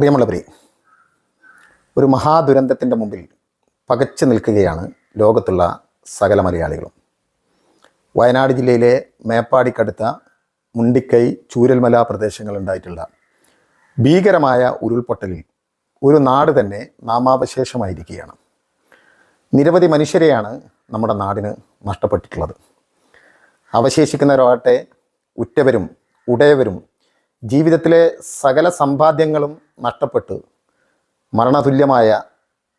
പ്രിയമുള്ളവരെ ഒരു മഹാദുരന്തത്തിന്റെ മുമ്പിൽ പകച്ചു നിൽക്കുകയാണ് ലോകത്തുള്ള സകല മലയാളികളും. വയനാട് ജില്ലയിലെ മേപ്പാടിക്കടുത്ത മുണ്ടിക്കൈ ചൂരൽമല പ്രദേശങ്ങളുണ്ടായിട്ടുള്ള ഭീകരമായ ഉരുൾപൊട്ടലിൽ ഒരു നാട് തന്നെ നാമാവശേഷമായിരിക്കുകയാണ്. നിരവധി മനുഷ്യരെയാണ് നമ്മുടെ നാടിന് നഷ്ടപ്പെട്ടിട്ടുള്ളത്. അവശേഷിക്കുന്നവരാകട്ടെ ഉറ്റവരും ഉടയവരും ജീവിതത്തിലെ സകല സമ്പാദ്യങ്ങളും നഷ്ടപ്പെട്ട് മരണതുല്യമായ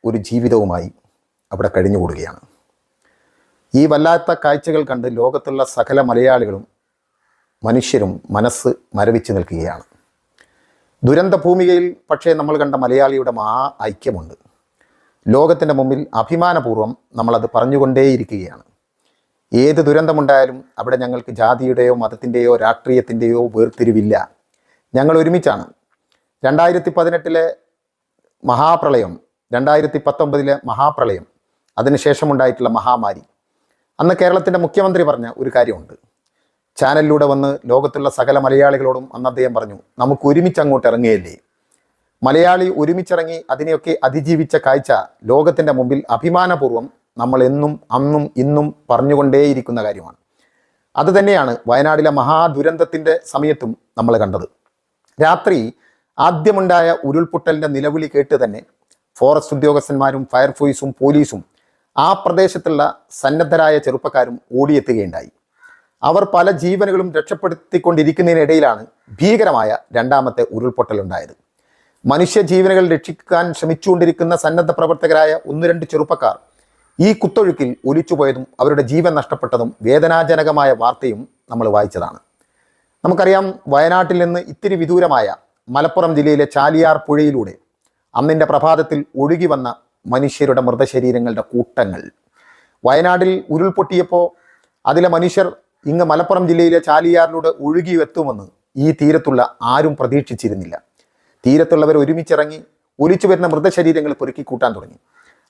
ഒരു ജീവിതവുമായി അവിടെ കഴിഞ്ഞുകൂടുകയാണ്. ഈ വല്ലാത്ത കാഴ്ചകൾ കണ്ട് ലോകത്തുള്ള സകല മലയാളികളും മനുഷ്യരും മനസ്സ് മരവിച്ചു നിൽക്കുകയാണ്. ദുരന്ത ഭൂമികയിൽ പക്ഷേ നമ്മൾ കണ്ട മലയാളിയുടെ മഹാ ഐക്യമുണ്ട്. ലോകത്തിന്റെ മുമ്പിൽ അഭിമാനപൂർവം നമ്മളത് പറഞ്ഞുകൊണ്ടേയിരിക്കുകയാണ്. ഏത് ദുരന്തമുണ്ടായാലും അവിടെ ഞങ്ങൾക്ക് ജാതിയുടെയോ മതത്തിന്റെയോ രാഷ്ട്രീയത്തിന്റെയോ വേർതിരിവില്ല. ഞങ്ങൾ ഒരുമിച്ചാണ്. രണ്ടായിരത്തി പതിനെട്ടിലെ മഹാപ്രളയം രണ്ടായിരത്തി പത്തൊമ്പതിലെ മഹാപ്രളയം അതിനുശേഷമുണ്ടായിട്ടുള്ള മഹാമാരി. അന്ന് കേരളത്തിന്റെ മുഖ്യമന്ത്രി പറഞ്ഞ ഒരു കാര്യമുണ്ട്. ചാനലിലൂടെ വന്ന് ലോകത്തുള്ള സകല മലയാളികളോടും അന്ന് അദ്ദേഹം പറഞ്ഞു നമുക്ക് ഒരുമിച്ച് അങ്ങോട്ട് ഇറങ്ങുകയല്ലേ മലയാളി ഒരുമിച്ചിറങ്ങി അതിനെയൊക്കെ അതിജീവിച്ച കാഴ്ച ലോകത്തിന്റെ മുമ്പിൽ അഭിമാനപൂർവം നമ്മൾ എന്നും അന്നും ഇന്നും പറഞ്ഞുകൊണ്ടേയിരിക്കുന്ന കാര്യമാണ്. അതുതന്നെയാണ് വയനാടിലെ മഹാദുരന്തത്തിന്റെ സമയത്തും നമ്മൾ കണ്ടത്. രാത്രി ആദ്യമുണ്ടായ ഉരുൾപൊട്ടലിന്റെ നിലവിളി കേട്ട് തന്നെ ഫോറസ്റ്റ് ഉദ്യോഗസ്ഥന്മാരും ഫയർഫോഴ്സും പോലീസും ആ പ്രദേശത്തുള്ള സന്നദ്ധരായ ചെറുപ്പക്കാരും ഓടിയെത്തുകയുണ്ടായി. അവർ പല ജീവനുകളും രക്ഷപ്പെടുത്തിക്കൊണ്ടിരിക്കുന്നതിനിടയിലാണ് ഭീകരമായ രണ്ടാമത്തെ ഉരുൾപൊട്ടലുണ്ടായത്. മനുഷ്യ ജീവനുകൾ രക്ഷിക്കാൻ ശ്രമിച്ചുകൊണ്ടിരിക്കുന്ന സന്നദ്ധ പ്രവർത്തകരായ ഒന്ന് രണ്ട് ചെറുപ്പക്കാർ ഈ കുത്തൊഴുക്കിൽ ഒലിച്ചുപോയതും അവരുടെ ജീവൻ നഷ്ടപ്പെട്ടതും വേദനാജനകമായ വാർത്തയും നമ്മൾ വായിച്ചതാണ്. നമുക്കറിയാം വയനാട്ടിൽ നിന്ന് ഇത്തിരി വിദൂരമായ മലപ്പുറം ജില്ലയിലെ ചാലിയാർ പുഴയിലൂടെ അന്നിന്റെ പ്രഭാതത്തിൽ ഒഴുകി വന്ന മനുഷ്യരുടെ മൃതശരീരങ്ങളുടെ കൂട്ടങ്ങൾ. വയനാട്ടിൽ ഉരുൾപൊട്ടിയപ്പോൾ അതിലെ മനുഷ്യർ ഇങ്ങ് മലപ്പുറം ജില്ലയിലെ ചാലിയാറിലൂടെ ഒഴുകി എത്തുമെന്ന് ഈ തീരത്തുള്ള ആരും പ്രതീക്ഷിച്ചിരുന്നില്ല. തീരത്തുള്ളവർ ഒരുമിച്ചിറങ്ങി ഒലിച്ചു വരുന്ന മൃതശരീരങ്ങൾ പെറുക്കി കൂട്ടാൻ തുടങ്ങി.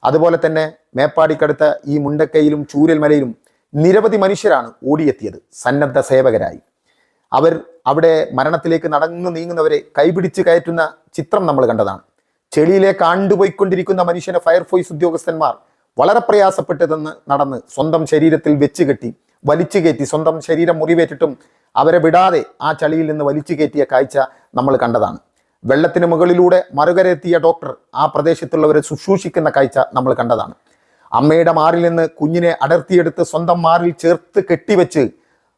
അതുപോലെ തന്നെ മേപ്പാടിക്കടുത്ത ഈ മുണ്ടക്കയിലും ചൂരൽമലയിലും നിരവധി മനുഷ്യരാണ് ഓടിയെത്തിയത്. സന്നദ്ധ സേവകരായി. അവർ അവിടെ മരണത്തിലേക്ക് നടന്നു നീങ്ങുന്നവരെ കൈപിടിച്ച് കയറ്റുന്ന ചിത്രം നമ്മൾ കണ്ടതാണ്. ചെളിയിലേക്ക് ആണ്ടുപോയിക്കൊണ്ടിരിക്കുന്ന മനുഷ്യനെ ഫയർഫോഴ്സ് ഉദ്യോഗസ്ഥന്മാർ വളരെ പ്രയാസപ്പെട്ടതെന്ന് നടന്ന് സ്വന്തം ശരീരത്തിൽ വെച്ച് കെട്ടി വലിച്ചു കയറ്റി സ്വന്തം ശരീരം മുറിവേറ്റിട്ടും അവരെ വിടാതെ ആ ചളിയിൽ നിന്ന് വലിച്ചു കയറ്റിയ കാഴ്ച നമ്മൾ കണ്ടതാണ്. വെള്ളത്തിന് മുകളിലൂടെ മറുകരെത്തിയ ഡോക്ടർ ആ പ്രദേശത്തുള്ളവരെ ശുശ്രൂഷിക്കുന്ന കാഴ്ച നമ്മൾ കണ്ടതാണ്. അമ്മയുടെ മാറിൽ നിന്ന് കുഞ്ഞിനെ അടർത്തിയെടുത്ത് സ്വന്തം മാറിൽ ചേർത്ത് കെട്ടിവെച്ച്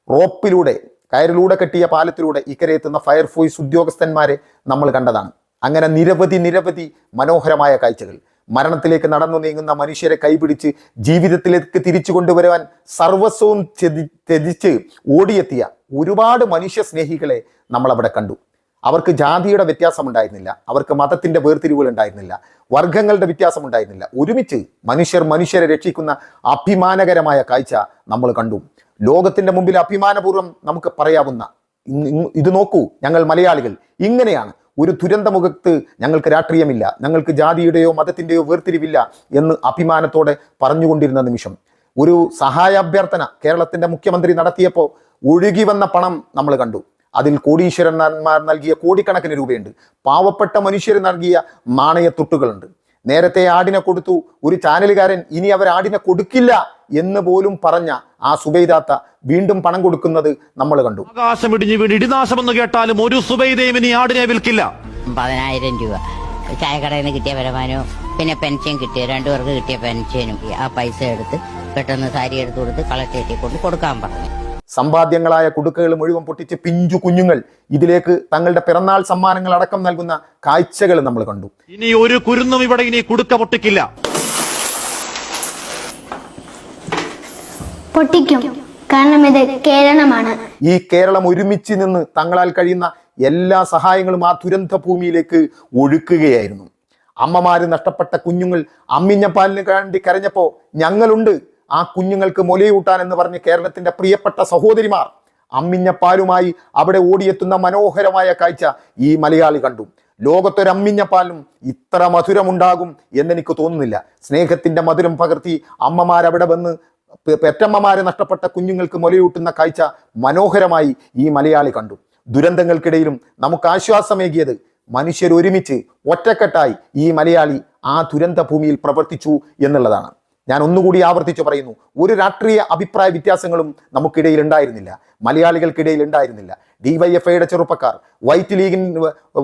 റോപ്പിലൂടെ കയറിലൂടെ കെട്ടിയ പാലത്തിലൂടെ ഇക്കരെ എത്തുന്ന ഫയർഫോഴ്സ് ഉദ്യോഗസ്ഥന്മാരെ നമ്മൾ കണ്ടതാണ്. അങ്ങനെ നിരവധി നിരവധി മനോഹരമായ കാഴ്ചകൾ. മരണത്തിലേക്ക് നടന്നു നീങ്ങുന്ന മനുഷ്യരെ കൈപിടിച്ച് ജീവിതത്തിലേക്ക് തിരിച്ചു കൊണ്ടുവരുവാൻ സർവസ്വവും ത്യജി- ത്യജിച്ച് ഓടിയെത്തിയ ഒരുപാട് മനുഷ്യ സ്നേഹികളെ നമ്മൾ അവിടെ കണ്ടു. അവർക്ക് ജാതിയുടെ വ്യത്യാസം ഉണ്ടായിരുന്നില്ല അവർക്ക് മതത്തിന്റെ വേർതിരിവുകൾ ഉണ്ടായിരുന്നില്ല. വർഗങ്ങളുടെ വ്യത്യാസം ഉണ്ടായിരുന്നില്ല ഒരുമിച്ച് മനുഷ്യർ മനുഷ്യരെ രക്ഷിക്കുന്ന അഭിമാനകരമായ കാഴ്ച നമ്മൾ കണ്ടു. ലോകത്തിന്റെ മുമ്പിൽ അഭിമാനപൂർവം നമുക്ക് പറയാവുന്ന ഇത് നോക്കൂ ഞങ്ങൾ മലയാളികൾ. ഇങ്ങനെയാണ് ഒരു ദുരന്തമുഖത്ത് ഞങ്ങൾക്ക് രാഷ്ട്രീയമില്ല ഞങ്ങൾക്ക് ജാതിയുടെയോ മതത്തിന്റെയോ വേർതിരിവില്ല എന്ന് അഭിമാനത്തോടെ പറഞ്ഞുകൊണ്ടിരുന്ന നിമിഷം. ഒരു സഹായാഭ്യർത്ഥന കേരളത്തിന്റെ മുഖ്യമന്ത്രി നടത്തിയപ്പോൾ ഒഴുകി വന്ന പണം നമ്മൾ കണ്ടു. അതിൽ കോടീശ്വരന്മാർ നൽകിയ കോടിക്കണക്കിന് രൂപയുണ്ട്. പാവപ്പെട്ട മനുഷ്യർ നൽകിയ നാണയത്തൊട്ടുകളുണ്ട് നേരത്തെ ആടിനെ കൊടുത്തു. ഒരു ചാനലുകാരൻ ഇനി അവർ ആടിനെ കൊടുക്കില്ല. എന്ന് പോലും പറഞ്ഞ ആ സുബൈദാത്ത വീണ്ടും പണം കൊടുക്കുന്നത് നമ്മൾ കണ്ടു. ആകാശം ഇടിഞ്ഞു വീണ് ഇടിനാശം എന്ന് കേട്ടാലും ഒരു സുബൈദയും ഇനി ആടിനെ വിൽക്കില്ല. പതിനായിരം രൂപ. ചായക്കടയിൽ നിന്ന് കിട്ടിയ വരുമാനവും പിന്നെ പെൻഷൻ കിട്ടിയ രണ്ടു പേർക്ക് കിട്ടിയ പെൻഷനും ആ പൈസ എടുത്ത് പെട്ടെന്ന് സാരി എടുത്ത് കൊടുത്ത് കളക്ടറേറ്റിൽ കൊണ്ട് കൊടുക്കാൻ പറഞ്ഞു. സമ്പാദ്യങ്ങളായ കുടുക്കകൾ മുഴുവൻ പൊട്ടിച്ച് പിഞ്ചു കുഞ്ഞുങ്ങൾ ഇതിലേക്ക് തങ്ങളുടെ പിറന്നാൾ സമ്മാനങ്ങൾ അടക്കം നൽകുന്ന കാഴ്ചകൾ നമ്മൾ കണ്ടു. ഇനി ഒരു കുരുന്നും ഇവിടെ ഇനി കുടുക്ക പൊട്ടിക്കില്ല. പൊട്ടിക്കും. കാരണം ഇത് കേരളമാണ്. ഈ കേരളം ഒരുമിച്ച് നിന്ന് തങ്ങളാൽ കഴിയുന്ന എല്ലാ സഹായങ്ങളും ആ ദുരന്ത ഭൂമിയിലേക്ക് ഒഴുക്കുകയായിരുന്നു. അമ്മമാര് നഷ്ടപ്പെട്ട കുഞ്ഞുങ്ങൾ അമ്മിഞ്ഞപ്പാലിന് വേണ്ടി കരഞ്ഞപ്പോൾ ഞങ്ങളുണ്ട്. ആ കുഞ്ഞുങ്ങൾക്ക് മൊലയൂട്ടാൻ എന്ന് പറഞ്ഞ് കേരളത്തിന്റെ പ്രിയപ്പെട്ട സഹോദരിമാർ അമ്മിഞ്ഞപ്പാലുമായി അവിടെ ഓടിയെത്തുന്ന മനോഹരമായ കാഴ്ച ഈ മലയാളി കണ്ടു. ലോകത്തൊരു അമ്മിഞ്ഞപ്പാലും ഇത്ര മധുരമുണ്ടാകും എന്നെനിക്ക് തോന്നുന്നില്ല. സ്നേഹത്തിന്റെ മധുരം പകർത്തി അമ്മമാരവിടെ വന്ന് പെറ്റമ്മമാരെ നഷ്ടപ്പെട്ട കുഞ്ഞുങ്ങൾക്ക് മുലയൂട്ടുന്ന കാഴ്ച മനോഹരമായി ഈ മലയാളി കണ്ടു. ദുരന്തങ്ങൾക്കിടയിലും നമുക്ക് ആശ്വാസമേകിയത് മനുഷ്യർ ഒരുമിച്ച് ഒറ്റക്കെട്ടായി ഈ മലയാളി ആ ദുരന്ത ഭൂമിയിൽ പ്രവർത്തിച്ചു എന്നുള്ളതാണ്. ഞാൻ ഒന്നുകൂടി ആവർത്തിച്ചു പറയുന്നു ഒരു രാഷ്ട്രീയ അഭിപ്രായ വ്യത്യാസങ്ങളും നമുക്കിടയിൽ ഉണ്ടായിരുന്നില്ല. മലയാളികൾക്കിടയിൽ ഉണ്ടായിരുന്നില്ല. ഡിവൈഎഫ്ഐയുടെ ചെറുപ്പക്കാർ വൈറ്റ് ലീഗിൻ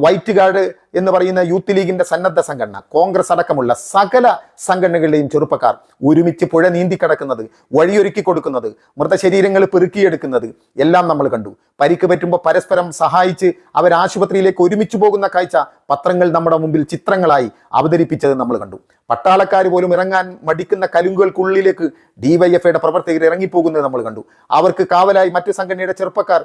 വൈറ്റ് ഗാർഡ് എന്ന് പറയുന്ന യൂത്ത് ലീഗിന്റെ സന്നദ്ധ സംഘടന കോൺഗ്രസ് അടക്കമുള്ള സകല സംഘടനകളുടെയും ചെറുപ്പക്കാർ ഒരുമിച്ച് പുഴ നീന്തി കിടക്കുന്നത് വഴിയൊരുക്കി കൊടുക്കുന്നത് മൃതശരീരങ്ങൾ പെറുക്കിയെടുക്കുന്നത് എല്ലാം നമ്മൾ കണ്ടു. പരിക്ക് പറ്റുമ്പോൾ പരസ്പരം സഹായിച്ച് അവർ ആശുപത്രിയിലേക്ക് ഒരുമിച്ച് പോകുന്ന കാഴ്ച പത്രങ്ങൾ നമ്മുടെ മുമ്പിൽ ചിത്രങ്ങളായി അവതരിപ്പിച്ചത് നമ്മൾ കണ്ടു. പട്ടാളക്കാർ പോലും ഇറങ്ങാൻ മടിക്കുന്ന കലുങ്കുകൾക്കുള്ളിലേക്ക് ഡിവൈഎഫ്ഐയുടെ പ്രവർത്തകർ ഇറങ്ങിപ്പോകുന്നത് നമ്മൾ കണ്ടു. അവർക്ക് കാവലായി മറ്റു സംഘടനയുടെ ചെറുപ്പക്കാർ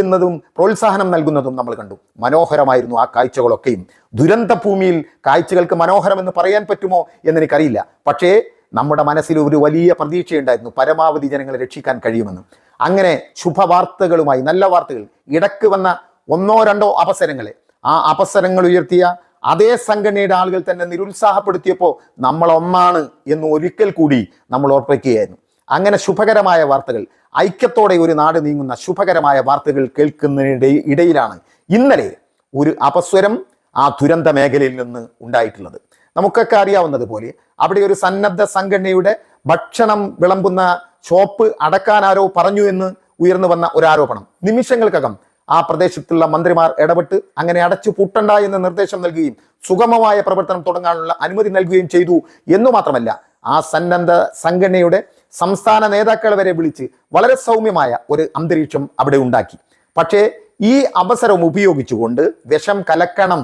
കരയിലിരിക്കുന്നതും പ്രോത്സാഹനം നൽകുന്നതും നമ്മൾ കണ്ടു. മനോഹരമായിരുന്നു ആ കാഴ്ചകളൊക്കെയും. ദുരന്തഭൂമിയിൽ കാഴ്ചകൾക്ക് മനോഹരമെന്ന് പറയാൻ പറ്റുമോ എന്നെനിക്കറിയില്ല. പക്ഷേ നമ്മുടെ മനസ്സിൽ ഒരു വലിയ പ്രതീക്ഷയുണ്ടായിരുന്നു. പരമാവധി ജനങ്ങളെ രക്ഷിക്കാൻ കഴിയുമെന്ന്. അങ്ങനെ ശുഭവാർത്തകളുമായി നല്ല വാർത്തകൾ ഇടയ്ക്ക് വന്ന ഒന്നോ രണ്ടോ അവസരങ്ങളെ ആ അവസരങ്ങൾ ഉയർത്തിയ അതേ സംഘടനയുടെ ആളുകൾ തന്നെ നിരുത്സാഹപ്പെടുത്തിയപ്പോൾ നമ്മൾ ഒന്നാണ് എന്ന് ഒരിക്കൽ കൂടി നമ്മൾ ഓർപ്പിക്കുകയായിരുന്നു. അങ്ങനെ ശുഭകരമായ വാർത്തകൾ ഐക്യത്തോടെ ഒരു നാട് നീങ്ങുന്ന ശുഭകരമായ വാർത്തകൾ കേൾക്കുന്നതിനിടെ ഇടയിലാണ് ഇന്നലെ ഒരു അപസ്വരം ആ ദുരന്ത മേഖലയിൽ നിന്ന് ഉണ്ടായിട്ടുള്ളത്. നമുക്കൊക്കെ അറിയാവുന്നതുപോലെ അവിടെ ഒരു സന്നദ്ധ സംഘടനയുടെ ഭക്ഷണം വിളമ്പുന്ന ഷോപ്പ് അടക്കാൻ ആരോ പറഞ്ഞു എന്ന് ഉയർന്നു വന്ന ഒരു ആരോപണം. നിമിഷങ്ങൾക്കകം ആ പ്രദേശത്തുള്ള മന്ത്രിമാർ ഇടപെട്ട് അങ്ങനെ അടച്ചു പൂട്ടണ്ട എന്ന നിർദ്ദേശം നൽകുകയും സുഗമമായ പ്രവർത്തനം തുടങ്ങാനുള്ള അനുമതി നൽകുകയും ചെയ്തു എന്നു മാത്രമല്ല ആ സന്നദ്ധ സംഘടനയുടെ സംസ്ഥാന നേതാക്കൾ വരെ വിളിച്ച് വളരെ സൗമ്യമായ ഒരു അന്തരീക്ഷം അവിടെ ഉണ്ടാക്കി. പക്ഷേ ഈ അവസരം ഉപയോഗിച്ചുകൊണ്ട് വിഷം കലക്കണം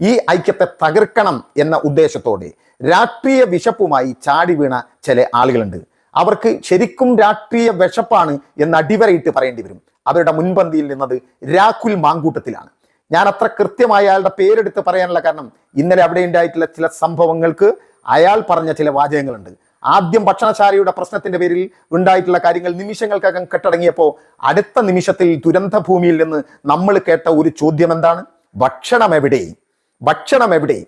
ഈ ഐക്യത്തെ തകർക്കണം എന്ന ഉദ്ദേശത്തോടെ രാഷ്ട്രീയ വിശപ്പുമായി ചാടി വീണ ചില ആളുകളുണ്ട്. അവർക്ക് ശരിക്കും രാഷ്ട്രീയ വിശപ്പാണ് എന്ന് അടിവരയിട്ട് പറയേണ്ടി വരും. അവരുടെ മുൻപന്തിയിൽ നിന്നത് രാഹുൽ മാങ്കൂട്ടത്തിലാണ്. ഞാൻ അത്ര കൃത്യമായ അയാളുടെ പേരെടുത്ത് പറയാനുള്ള കാരണം ഇന്നലെ അവിടെ ഉണ്ടായിട്ടുള്ള ചില സംഭവങ്ങൾക്ക് അയാൾ പറഞ്ഞ ചില വാചകങ്ങളുണ്ട്. ആദ്യം ഭക്ഷണശാലയുടെ പ്രശ്നത്തിന്റെ പേരിൽ ഉണ്ടായിട്ടുള്ള കാര്യങ്ങൾ നിമിഷങ്ങൾക്കകം കെട്ടടങ്ങിയപ്പോൾ അടുത്ത നിമിഷത്തിൽ ദുരന്ത ഭൂമിയിൽ നിന്ന് നമ്മൾ കേട്ട ഒരു ചോദ്യം എന്താണ് ഭക്ഷണം എവിടെ? ഭക്ഷണം എവിടെ?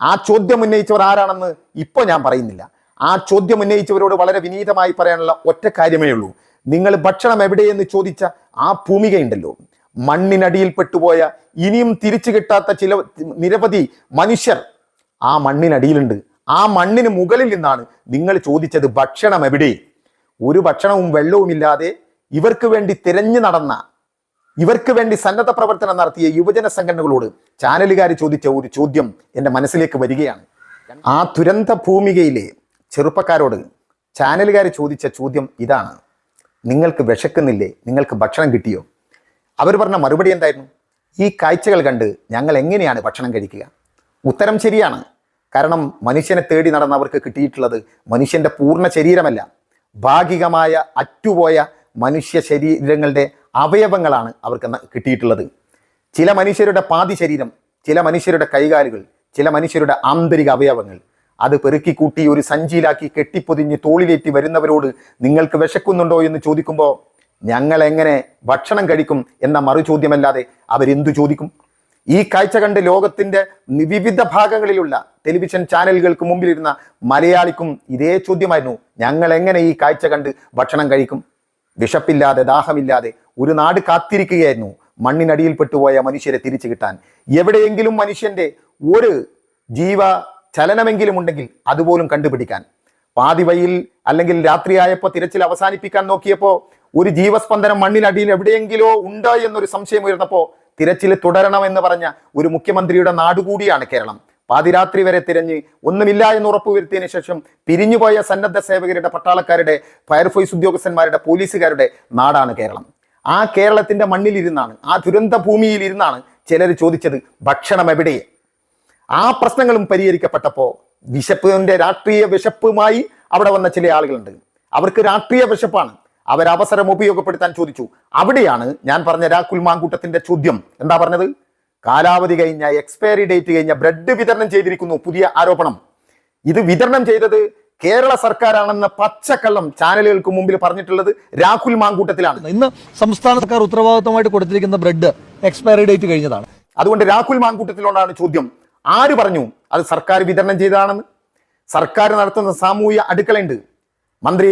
ആ ചോദ്യം ഉന്നയിച്ചവർ ആരാണെന്ന് ഇപ്പോൾ ഞാൻ പറയുന്നില്ല. ആ ചോദ്യം ഉന്നയിച്ചവരോട് വളരെ വിനീതമായി പറയാനുള്ള ഒറ്റ കാര്യമേ ഉള്ളൂ. നിങ്ങൾ ഭക്ഷണം എവിടെയെന്ന് ചോദിച്ച ആ ഭൂമികയുണ്ടല്ലോ. മണ്ണിനടിയിൽ പെട്ടുപോയ ഇനിയും തിരിച്ചു കിട്ടാത്ത ചില നിരവധി മനുഷ്യർ ആ മണ്ണിനടിയിലുണ്ട്. ആ മണ്ണിന് മുകളിൽ നിന്നാണ് നിങ്ങൾ ചോദിച്ചത് ഭക്ഷണം എവിടെ? ഒരു ഭക്ഷണവും വെള്ളവും ഇല്ലാതെ ഇവർക്ക് വേണ്ടി തിരഞ്ഞു നടന്ന ഇവർക്ക് വേണ്ടി സന്നദ്ധ പ്രവർത്തനം നടത്തിയ യുവജന സംഘടനകളോട് ചാനലുകാർ ചോദിച്ച ഒരു ചോദ്യം എന്റെ മനസ്സിലേക്ക് വരികയാണ്. ആ ദുരന്ത ഭൂമികയിലെ ചെറുപ്പക്കാരോട് ചാനലുകാർ ചോദിച്ച ചോദ്യം ഇതാണ്. നിങ്ങൾക്ക് വിശക്കുന്നില്ലേ? നിങ്ങൾക്ക് ഭക്ഷണം കിട്ടിയോ? അവർ പറഞ്ഞ മറുപടി എന്തായിരുന്നു? ഈ കാഴ്ചകൾ കണ്ട് ഞങ്ങൾ എങ്ങനെയാണ് ഭക്ഷണം കഴിക്കുക? ഉത്തരം ശരിയാണ്. കാരണം മനുഷ്യനെ തേടി നടന്നവർക്ക് കിട്ടിയിട്ടുള്ളത് മനുഷ്യന്റെ പൂർണ ശരീരമല്ല. ഭാഗികമായ അറ്റുപോയ മനുഷ്യ ശരീരങ്ങളുടെ അവയവങ്ങളാണ് അവർക്ക് കിട്ടിയിട്ടുള്ളത്. ചില മനുഷ്യരുടെ പാതി ശരീരം ചില മനുഷ്യരുടെ കൈകാലുകൾ ചില മനുഷ്യരുടെ ആന്തരിക അവയവങ്ങൾ അത് പെറുക്കി കൂട്ടി ഒരു സഞ്ചിയിലാക്കി കെട്ടിപ്പൊതിഞ്ഞ് തോളിലേറ്റി വരുന്നവരോട് നിങ്ങൾക്ക് വിശക്കുന്നുണ്ടോ എന്ന് ചോദിക്കുമ്പോൾ ഞങ്ങൾ എങ്ങനെ ഭക്ഷണം കഴിക്കും? എന്ന മറു ചോദ്യമല്ലാതെ അവരെന്തു ചോദിക്കും? ഈ കാഴ്ച കണ്ട് ലോകത്തിന്റെ വിവിധ ഭാഗങ്ങളിലുള്ള ടെലിവിഷൻ ചാനലുകൾക്ക് മുമ്പിലിരുന്ന മലയാളിക്കും ഇതേ ചോദ്യമായിരുന്നു. ഞങ്ങൾ എങ്ങനെ ഈ കാഴ്ച കണ്ട് ഭക്ഷണം കഴിക്കും? വിശപ്പില്ലാതെ ദാഹമില്ലാതെ ഒരു നാട് കാത്തിരിക്കുകയായിരുന്നു. മണ്ണിനടിയിൽ പെട്ടുപോയ മനുഷ്യരെ തിരിച്ചു കിട്ടാൻ. എവിടെയെങ്കിലും മനുഷ്യന്റെ ഒരു ജീവ ചലനമെങ്കിലും ഉണ്ടെങ്കിൽ അതുപോലും കണ്ടുപിടിക്കാൻ. പാതിവയിൽ അല്ലെങ്കിൽ രാത്രിയായപ്പോൾ തിരച്ചിൽ അവസാനിപ്പിക്കാൻ നോക്കിയപ്പോൾ ഒരു ജീവസ്പന്ദനം മണ്ണിനടിയിൽ എവിടെയെങ്കിലോ ഉണ്ടോ എന്നൊരു സംശയം ഉയർന്നപ്പോൾ തിരച്ചിൽ തുടരണമെന്ന് പറഞ്ഞ ഒരു മുഖ്യമന്ത്രിയുടെ നാടുകൂടിയാണ് കേരളം. പാതിരാത്രി വരെ തിരഞ്ഞ് ഒന്നുമില്ല എന്ന് ഉറപ്പുവരുത്തിയതിനു ശേഷം പിരിഞ്ഞുപോയ സന്നദ്ധ സേവകരുടെ പട്ടാളക്കാരുടെ ഫയർഫോഴ്സ് ഉദ്യോഗസ്ഥന്മാരുടെ പോലീസുകാരുടെ നാടാണ് കേരളം. ആ കേരളത്തിന്റെ മണ്ണിലിരുന്നാണ് ആ ദുരന്ത ഭൂമിയിൽ ഇരുന്നാണ് ചിലർ ചോദിച്ചത് ഭക്ഷണം എവിടെ ആ പ്രശ്നങ്ങളും പരിഹരിക്കപ്പെട്ടപ്പോൾ വിശപ്പിന്റെ രാഷ്ട്രീയ വിശപ്പുമായി അവിടെ വന്ന ചില ആളുകളുണ്ട്. അവർക്ക് രാഷ്ട്രീയ വിശപ്പാണ്. അവർ അവസരം ഉപയോഗപ്പെടുത്താൻ ചോദിച്ചു. അവിടെയാണ് ഞാൻ പറഞ്ഞ രാഹുൽ മാങ്കൂട്ടത്തിന്റെ ചോദ്യം. എന്താ പറഞ്ഞത്? കാലാവധി കഴിഞ്ഞ എക്സ്പയറി ഡേറ്റ് കഴിഞ്ഞ ബ്രെഡ് വിതരണം ചെയ്തിരിക്കുന്നു പുതിയ ആരോപണം. ഇത് വിതരണം ചെയ്തത് കേരള സർക്കാരാണെന്ന പച്ചക്കള്ളം ചാനലുകൾക്ക് മുമ്പിൽ പറഞ്ഞിട്ടുള്ളത് രാഹുൽ മാങ്കൂട്ടത്തിലാണ്. ഇന്ന് സംസ്ഥാന സർക്കാർ ഉത്തരവാദിത്തമായിട്ട് കൊടുത്തിരിക്കുന്ന ബ്രെഡ് എക്സ്പയറി ഡേറ്റ് കഴിഞ്ഞതാണ്. അതുകൊണ്ട് രാഹുൽ മാങ്കൂട്ടത്തിലോടാണ് ചോദ്യം. ആര് പറഞ്ഞു അത് സർക്കാർ വിതരണം ചെയ്തതാണെന്ന്? സർക്കാർ നടത്തുന്ന സാമൂഹ്യ അടുക്കളയുണ്ട്. മന്ത്രി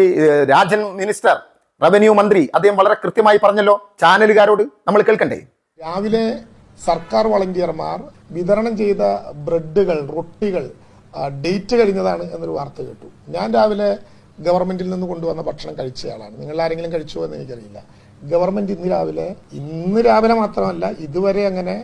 രാജൻ മിനിസ്റ്റർ റവന്യൂ മന്ത്രി അദ്ദേഹം വളരെ കൃത്യമായി പറഞ്ഞല്ലോ. ചാനലുകാരോട് നമ്മൾ കേൾക്കണ്ടേ? രാവിലെ സർക്കാർ വളണ്ടിയർമാർ വിതരണം ചെയ്ത ബ്രെഡുകൾ റൊട്ടികൾ ഡേറ്റ് കഴിഞ്ഞതാണ് എന്നൊരു വാർത്ത കേട്ടു. ഞാൻ രാവിലെ ഗവൺമെന്റിൽ നിന്ന് കൊണ്ടുവന്ന ഭക്ഷണം കഴിച്ചയാളാണ്. നിങ്ങൾ ആരെങ്കിലും കഴിച്ചോ എന്ന് എനിക്കറിയില്ല. ഗവൺമെന്റ് ഇന്ന് രാവിലെ ഇന്ന് രാവിലെ മാത്രമല്ല ഇതുവരെ അങ്ങനെ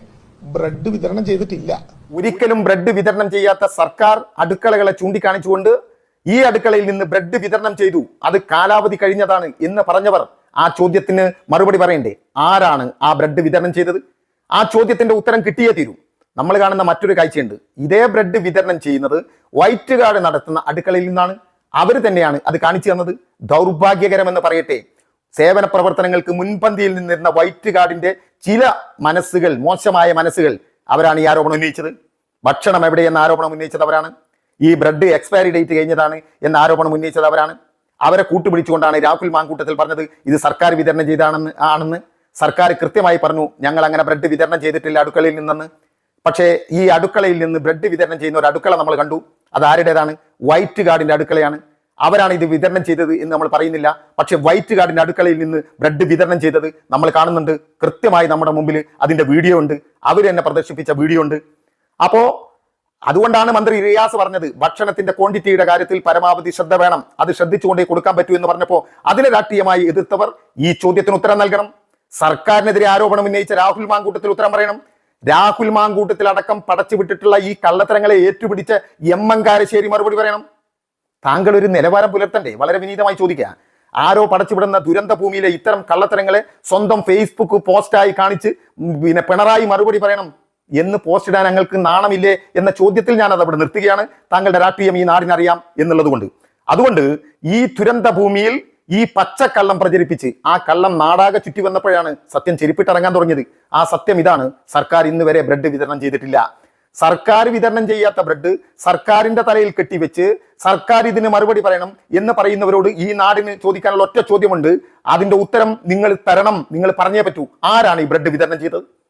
ബ്രെഡ് വിതരണം ചെയ്തിട്ടില്ല. ഒരിക്കലും ബ്രെഡ് വിതരണം ചെയ്യാത്ത സർക്കാർ അടുക്കളകളെ ചൂണ്ടിക്കാണിച്ചുകൊണ്ട് ഈ അടുക്കളയിൽ നിന്ന് ബ്രെഡ് വിതരണം ചെയ്തു. അത് കാലാവധി കഴിഞ്ഞതാണ് എന്ന് പറഞ്ഞവർ ആ ചോദ്യത്തിന് മറുപടി പറയണ്ടേ? ആരാണ് ആ ബ്രെഡ് വിതരണം ചെയ്തത്? ആ ചോദ്യത്തിന്റെ ഉത്തരം കിട്ടിയേ തീരൂ. നമ്മൾ കാണുന്ന മറ്റൊരു കാഴ്ചയുണ്ട്. ഇതേ ബ്രെഡ് വിതരണം ചെയ്യുന്നത് വൈറ്റ് കാർഡ് നടത്തുന്ന അടുക്കളയിൽ നിന്നാണ്. അവർ തന്നെയാണ് അത് കാണിച്ചു തന്നത്. ദൗർഭാഗ്യകരമെന്ന് പറയട്ടെ. സേവന പ്രവർത്തനങ്ങൾക്ക് മുൻപന്തിയിൽ നിന്നിരുന്ന വൈറ്റ് കാർഡിന്റെ ചില മനസ്സുകൾ മോശമായ മനസ്സുകൾ അവരാണ് ഈ ആരോപണം ഉന്നയിച്ചത്. ഭക്ഷണം എവിടെയെന്ന ആരോപണം ഉന്നയിച്ചത് അവരാണ്. ഈ ബ്രെഡ് എക്സ്പയറി ഡേറ്റ് കഴിഞ്ഞതാണ് എന്ന ആരോപണം ഉന്നയിച്ചത് അവരാണ്. അവരെ കൂട്ടുപിടിച്ചുകൊണ്ടാണ് രാഹുൽ മാങ്കൂട്ടത്തിൽ പറഞ്ഞത് ഇത് സർക്കാർ വിതരണം ചെയ്താണെന്ന് ആണെന്ന്. സർക്കാർ കൃത്യമായി പറഞ്ഞു ഞങ്ങൾ അങ്ങനെ ബ്രെഡ് വിതരണം ചെയ്തിട്ടില്ല അടുക്കളയിൽ നിന്നെന്ന്. പക്ഷേ ഈ അടുക്കളയിൽ നിന്ന് ബ്രെഡ് വിതരണം ചെയ്യുന്ന ഒരു അടുക്കള നമ്മൾ കണ്ടു. അത് ആരുടേതാണ്? വൈറ്റ് കാർഡിന്റെ അടുക്കളയാണ്. അവരാണ് ഇത് വിതരണം ചെയ്തത് എന്ന് നമ്മൾ പറയുന്നില്ല. പക്ഷേ വൈറ്റ് കാർഡിന്റെ അടുക്കളയിൽ നിന്ന് ബ്രെഡ് വിതരണം ചെയ്തത് നമ്മൾ കാണുന്നുണ്ട്. കൃത്യമായി നമ്മുടെ മുമ്പിൽ അതിന്റെ വീഡിയോ ഉണ്ട്. അവർ തന്നെ പ്രദർശിപ്പിച്ച വീഡിയോ ഉണ്ട്. അപ്പോ അതുകൊണ്ടാണ് മന്ത്രി റിയാസ് പറഞ്ഞത് ഭക്ഷണത്തിന്റെ ക്വാണ്ടിറ്റിയുടെ കാര്യത്തിൽ പരമാവധി ശ്രദ്ധ വേണം. അത് ശ്രദ്ധിച്ചുകൊണ്ടേ കൊടുക്കാൻ പറ്റൂ എന്ന് പറഞ്ഞപ്പോൾ അതിനെ രാഷ്ട്രീയമായി എതിർത്തവർ ഈ ചോദ്യത്തിന് ഉത്തരം നൽകണം. സർക്കാരിനെതിരെ ആരോപണം ഉന്നയിച്ച രാഹുൽ മാങ്കൂട്ടത്തിൽ ഉത്തരം പറയണം. രാഹുൽ മാങ്കൂട്ടത്തിൽ അടക്കം പടച്ചു വിട്ടിട്ടുള്ള ഈ കള്ളത്തരങ്ങളെ ഏറ്റുപിടിച്ച് എം എം കാരശ്ശേരി മറുപടി പറയണം. താങ്കൾ ഒരു നിലവാരം പുലർത്തണ്ടേ? വളരെ വിനീതമായി ചോദിക്കുക. ആരോ പടച്ചുവിടുന്ന ദുരന്ത ഭൂമിയിലെ ഇത്തരം കള്ളത്തരങ്ങളെ സ്വന്തം ഫേസ്ബുക്ക് പോസ്റ്റായി കാണിച്ച് പിന്നെ പിണറായി മറുപടി പറയണം. എന്ന് പോസ്റ്റ് ഇടാൻ ഞങ്ങൾക്ക് നാണമില്ലേ എന്ന ചോദ്യത്തിൽ ഞാൻ അത് അവിടെ നിർത്തുകയാണ്. താങ്കളുടെ രാഷ്ട്രീയം ഈ നാടിനറിയാം എന്നുള്ളത് കൊണ്ട് അതുകൊണ്ട് ഈ ദുരന്ത ഭൂമിയിൽ ഈ പച്ചക്കള്ളം പ്രചരിപ്പിച്ച് ആ കള്ളം നാടാകെ ചുറ്റി വന്നപ്പോഴാണ് സത്യം ചെരിപ്പിട്ടിറങ്ങാൻ തുടങ്ങിയത്. ആ സത്യം ഇതാണ്. സർക്കാർ ഇന്ന് വരെ ബ്രെഡ് വിതരണം ചെയ്തിട്ടില്ല. സർക്കാർ വിതരണം ചെയ്യാത്ത ബ്രെഡ് സർക്കാരിന്റെ തലയിൽ കെട്ടിവെച്ച് സർക്കാർ ഇതിന് മറുപടി പറയണം എന്ന് പറയുന്നവരോട് ഈ നാടിന് ചോദിക്കാനുള്ള ഒറ്റ ചോദ്യമുണ്ട്. അതിന്റെ ഉത്തരം നിങ്ങൾ തരണം നിങ്ങൾ പറഞ്ഞേ പറ്റൂ. ആരാണ് ഈ ബ്രെഡ് വിതരണം ചെയ്തത്?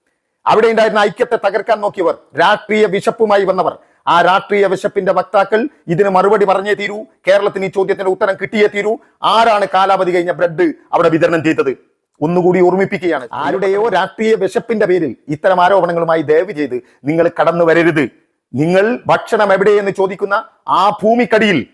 അവിടെ ഉണ്ടായിരുന്ന ഐക്യത്തെ തകർക്കാൻ നോക്കിയവർ രാഷ്ട്രീയ വിശപ്പുമായി വന്നവർ. ആ രാഷ്ട്രീയ വിശപ്പിന്റെ വക്താക്കൾ ഇതിന് മറുപടി പറഞ്ഞേ തീരൂ. കേരളത്തിന് ഈ ചോദ്യത്തിന്റെ ഉത്തരം കിട്ടിയേ തീരൂ. ആരാണ് കാലാവധി കഴിഞ്ഞ ബ്രെഡ് അവിടെ വിതരണം ചെയ്തത്? ഒന്നുകൂടി ഓർമ്മിപ്പിക്കുകയാണ്. ആരുടെയോ രാഷ്ട്രീയ വിശപ്പിന്റെ പേരിൽ ഇത്തരം ആരോപണങ്ങളുമായി ദയവ് ചെയ്ത് നിങ്ങൾ കടന്നു വരരുത്. നിങ്ങൾ ഭക്ഷണം എവിടെയെന്ന് ചോദിക്കുന്ന ആ ഭൂമിക്കടിയിൽ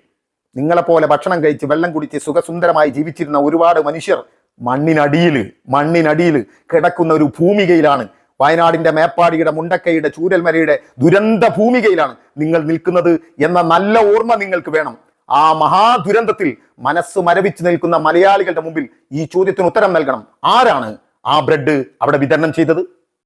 നിങ്ങളെപ്പോലെ ഭക്ഷണം കഴിച്ച് വെള്ളം കുടിച്ച് സുഖസുന്ദരമായി ജീവിച്ചിരുന്ന ഒരുപാട് മനുഷ്യർ മണ്ണിനടിയിൽ മണ്ണിനടിയിൽ കിടക്കുന്ന ഒരു ഭൂമികയിലാണ്. വയനാടിന്റെ മേപ്പാടിയുടെ മുണ്ടക്കൈയുടെ ചൂരൽമലയുടെ ദുരന്ത ഭൂമികയിലാണ് നിങ്ങൾ നിൽക്കുന്നത് എന്ന നല്ല ഓർമ്മ നിങ്ങൾക്ക് വേണം. ആ മഹാദുരന്തത്തിൽ മനസ്സ് മരവിച്ച് നിൽക്കുന്ന മലയാളികളുടെ മുമ്പിൽ ഈ ചോദ്യത്തിന് ഉത്തരം നൽകണം. ആരാണ് ആ ബ്രെഡ് അവിടെ വിതരണം ചെയ്തത്?